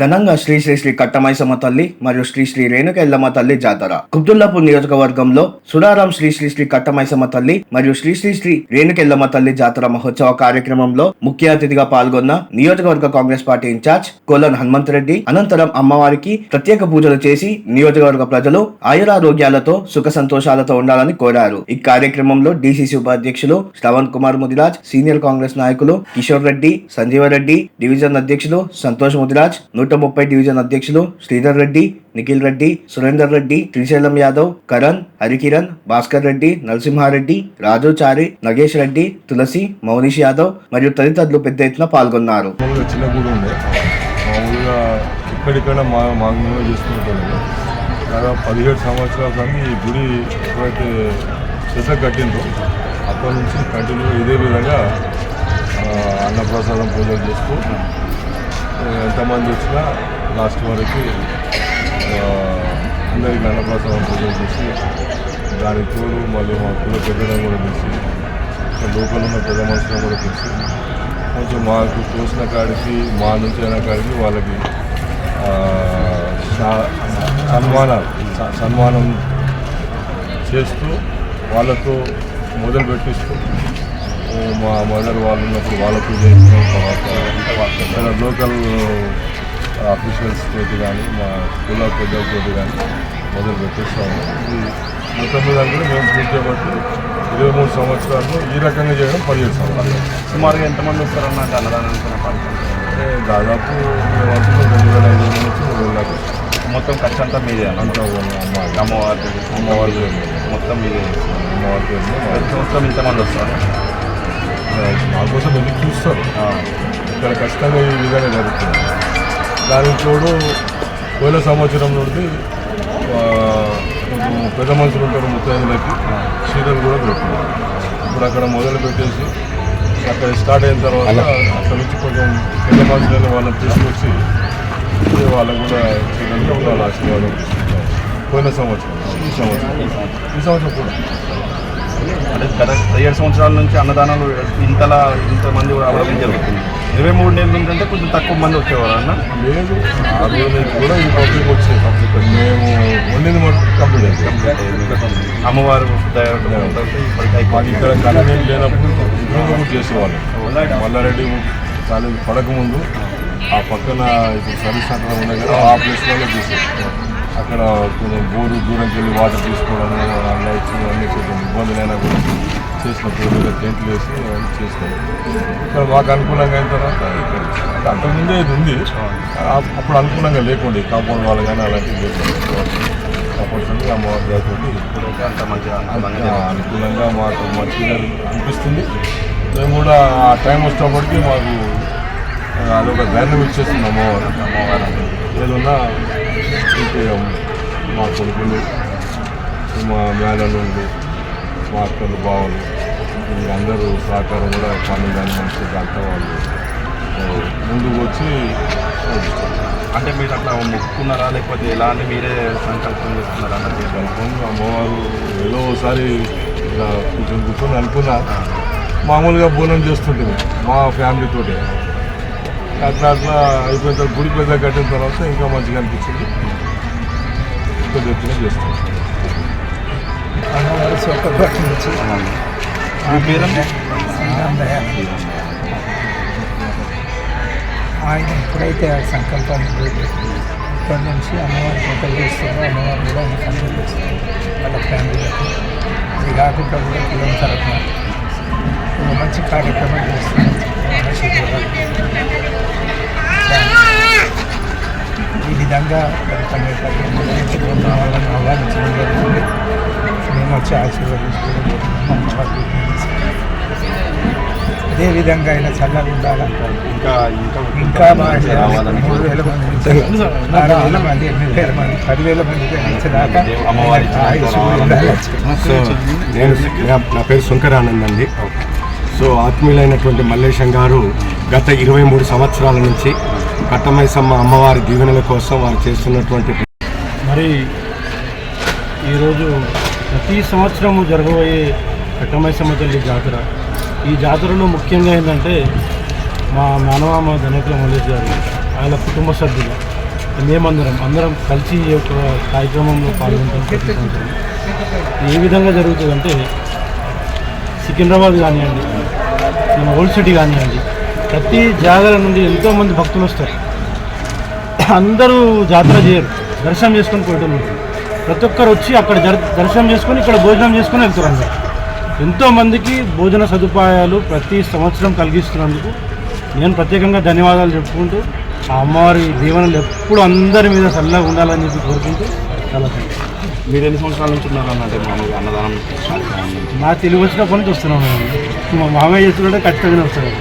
ఘనంగా శ్రీ శ్రీ శ్రీ కట్టమైసమ్మ తల్లి మరియు శ్రీ శ్రీ రేణుకెల్లమ్మ తల్లి జాతర. కుబ్దుల్లాపూర్ నియోజకవర్గంలో సుడారాం శ్రీ శ్రీ శ్రీ కట్టమైసమ్మ తల్లి మరియు శ్రీ శ్రీ శ్రీ రేణుకెల్లమ్మ తల్లి జాతర మహోత్సవ కార్యక్రమంలో ముఖ్య అతిథిగా పాల్గొన్న నియోజకవర్గ Congress party incharge Kolan Hanumanth Reddy అనంతరం అమ్మవారికి ప్రత్యేక పూజలు చేసి నియోజకవర్గ ప్రజలు ఆయురారోగ్యాలతో సుఖ సంతోషాలతో ఉండాలని కోరారు. ఈ కార్యక్రమంలో డిసిసి ఉపాధ్యక్షులు శ్రవణ్ కుమార్ ముదిరాజ్ సీనియర్ కాంగ్రెస్ నాయకులు కిషోర్ రెడ్డి సంజీవ రెడ్డి డివిజన్ అధ్యక్షులు సంతోష్ ముదిరాజ్ నూట ముప్పై డివిజన్ అధ్యక్షులు శ్రీధర్ రెడ్డి నిఖిల్ రెడ్డి సురేందర్ రెడ్డి శ్రీశైలం యాదవ్ కరణ్ హరికిరణ్ భాస్కర్ రెడ్డి నరసింహారెడ్డి రాజు చారి నగేష్ రెడ్డి తులసి మౌనిష్ యాదవ్ మరియు తదితరులు పెద్ద ఎత్తున పాల్గొన్నారు. మామూలుగా చిన్న గుడి మా మామూలుగా చేసుకుంటాను దాదాపు పదిహేడు సంవత్సరాల కానీ ఈ గుడి ఎప్పుడైతే కట్టిందో అప్పటి నుంచి కంటిన్యూ ఇదే విధంగా అన్నప్రసాదం పూజలు చేస్తూ ఎంతమంది వచ్చినా లాస్ట్ వరకు ఆ, అందరికీ అన్నప్రసాదం పూజలు చేసి దానికి తోడు మళ్ళీ మా కుల పెద్దలను కూడా పిలిచి లోకల్ ఉన్న పెద్ద మనుషులను కూడా పిలిచి కొంచెం మాకు తోసిన కాడికి మా నుంచి అయిన కాడికి వాళ్ళకి సా- సన్మానాలు స- సన్మానం చేస్తూ వాళ్ళతో మొదలు పెట్టిస్తూ మా మదర్ వాళ్ళు ఉన్నప్పుడు వాళ్ళతో చేసిన తర్వాత ఇక్కడ లోకల్ అఫీషియల్స్ తోటి కానీ మా కుల పెద్దలతోటి కానీ మొదలు పెట్టిస్తాము మొత్తం మీద కూడా మేము పూర్తి చేయబట్టి ఇరవై మూడు సంవత్సరాలు ఈ రకంగా చేయడం పదిహేడు సంవత్సరాలు సుమారుగా ఎంతమంది వస్తారన్న అంటే దాదాపు రెండు వేల ఐదు వందల నుంచి మూడు వేల మొత్తం ఖర్చు అంతా మీదే అంతా అమ్మవారి అమ్మవారి. మొత్తం మీదే. అమ్మవారి ప్రతి సంవత్సరం ఇంతమంది వస్తారు? మా కోసం ఎందుకు చూస్తారు? ఇక్కడ ఖచ్చితంగా ఈ విధంగా జరుగుతుంది. దానికి తోడు పోయిన సంవత్సరం నుండి పెద్ద మనుషులు ఉంటారు ముత్తైదులకి చీరలు కూడా పెట్టుకున్నారు ఇప్పుడు అక్కడ మొదలు పెట్టేసి అక్కడ స్టార్ట్ అయిన తర్వాత అక్కడ నుంచి కొంచెం పెద్ద మనుషులైన వాళ్ళని తీసుకొచ్చి వాళ్ళకు కూడా చీరలు వాళ్ళ ఆశీర్వాదం. పోయిన సంవత్సరం ఈ సంవత్సరం. ఈ సంవత్సరం కూడా. అంటే గత ఏడు సంవత్సరాల నుంచి అన్నదానాలు ఇంతలా ఇంతమంది రావడం జరుగుతుంది. ఇరవై మూడు నెలల నుంచి అంటే కొంచెం తక్కువ మంది వచ్చేవారు అన్న? లేదు. ఆ రోజు కూడా ఈ పబ్లిక్ వచ్చే పబ్లిక్ మేము వండింది కంప్లీట్ అయింది. అమ్మవారు ఇప్పటికి మాకు అయిపోయింది ఇక్కడ కన్వీనియంట్ లేనప్పుడు ఇంట్లో కూడా చేసేవాళ్ళు. మల్లారెడ్డి కాలేజ్ పడకముందు ఆ పక్కన ఇప్పుడు సర్వీస్ సెంటర్ ఉన్నాయి కదా ఆ ప్లేస్లలో చేసేది అక్కడ కొంచెం బోరు దూరంకి వెళ్ళి వాటర్ తీసుకోవడం లైట్స్ అన్నీ కొంచెం ఇబ్బందులైనా కూడా చేసినప్పుడు మీద టెంట్లు వేసి అవన్నీ చేసినాం. ఇక్కడ మాకు అనుకూలంగా అయిన తర్వాత ఇక్కడ అంతకుముందే ఇది ఉంది. అప్పుడు అనుకూలంగా లేకుండా కాంపౌండ్ వాళ్ళు కానీ అలాంటివి లేకుండా. కంపల్సరీ అమ్మవారి దయతోటి ఇప్పుడైతే అంత మంచిగా అనుకూలంగా మాకు మంచిగా అనిపిస్తుంది. మేము కూడా ఆ టైం వచ్చినప్పటికీ మాకు అదొక ధైర్యం ఇచ్చేస్తుంది అమ్మవారు అమ్మవారు. ఏదన్నా ఇంకే మా కొడుకులు మా మేళలు మా అక్కలు బావలు అందరూ సహకారం కూడా పనులు కానీ మంచిగా అంతా వాళ్ళు. ముందుకు వచ్చి. అంటే మీరు అట్లా మొక్కుకున్నారా? లేకపోతే ఎలా అంటే మీరే సంకల్పం చేసుకున్నారా అన్నది అనుకుని అమ్మవారు ఏదో ఒకసారి ఇలా కూర్చొని కూర్చొని అనుకున్నా. మామూలుగా బోనం చేస్తుంటుంది మా ఫ్యామిలీతోటి అట్లా అట్లా అయిపోయిన తర్వాత గుడి పెద్ద కట్టిన తర్వాత ఇంకా మంచిగా అనిపించింది. పెద్ద ఎత్తున చేస్తాం. ఆయన ఎప్పుడైతే ఆ సంకల్పాన్ని ఇక్కడి నుంచి అమ్మవారి ఫోటోలు చేస్తుందో అమ్మవారు కూడా ఆయన కంట్రోల్ చేస్తారు. వాళ్ళ ఫ్యామిలీలకు ఇది కాకుండా కూడా కులం తరఫున మంచి కార్యక్రమం ఆశీర్వాదాలు. ఈ విధంగా వాళ్ళని ఆహ్వానించడం జరుగుతుంది మేము వచ్చి ఆశీర్వదించుకోవడం. అదే విధంగా ఆయన చల్లగా ఉండాలంటారు. ఇంకా ఇంకా. రావాలని మూడు వేల మంది నుంచి ఆరు వేల మంది ఎనిమిది వేల మంది పదివేల మంది అమ్మవారి నా పేరు శంకరానంద్ అండి. సో ఆత్మీయులైనటువంటి మల్లేశం గారు గత ఇరవై మూడు సంవత్సరాల నుంచి కట్టమైసమ్మ అమ్మవారి దీవెనల కోసం వారు చేస్తున్నటువంటి మరి ఈరోజు ప్రతి సంవత్సరము జరగబోయే కట్టమైసమ్మ తల్లి జాతర. ఈ జాతరలో ముఖ్యంగా ఏంటంటే మా మానవామ ధనకుల మల్లేష్ గారు ఆయన కుటుంబ సభ్యులు మేమందరం అందరం కలిసి ఈ యొక్క కార్యక్రమంలో పాల్గొంటాం ప్రతి సంవత్సరం. ఏ విధంగా జరుగుతుందంటే సికింద్రాబాద్ కానివ్వండి మన ఓల్డ్ సిటీ కానివ్వండి ప్రతి జాగర నుండి ఎంతోమంది భక్తులు వస్తారు. అందరూ జాతర చేయరు దర్శనం చేసుకొని పోయటం ప్రతి ఒక్కరు వచ్చి అక్కడ దర్శనం చేసుకొని ఇక్కడ భోజనం చేసుకొని వెళ్తారు అందరు. ఎంతోమందికి భోజన సదుపాయాలు ప్రతి సంవత్సరం కలిగిస్తున్నందుకు నేను ప్రత్యేకంగా ధన్యవాదాలు చెప్పుకుంటూ ఆ అమ్మవారి దీవెనలు ఎప్పుడు అందరి మీద చల్లగా ఉండాలని చెప్పి కోరుకుంటూ చాలా మీరు ఎన్ని సంవత్సరాల నుంచి ఉన్నారన్నట్టే మామూలుగా అన్నదానం నా తెలుగు వచ్చినప్పటి నుంచి వస్తున్నాను మా మామయ్య చేస్తుంటే ఖచ్చితంగా వస్తాను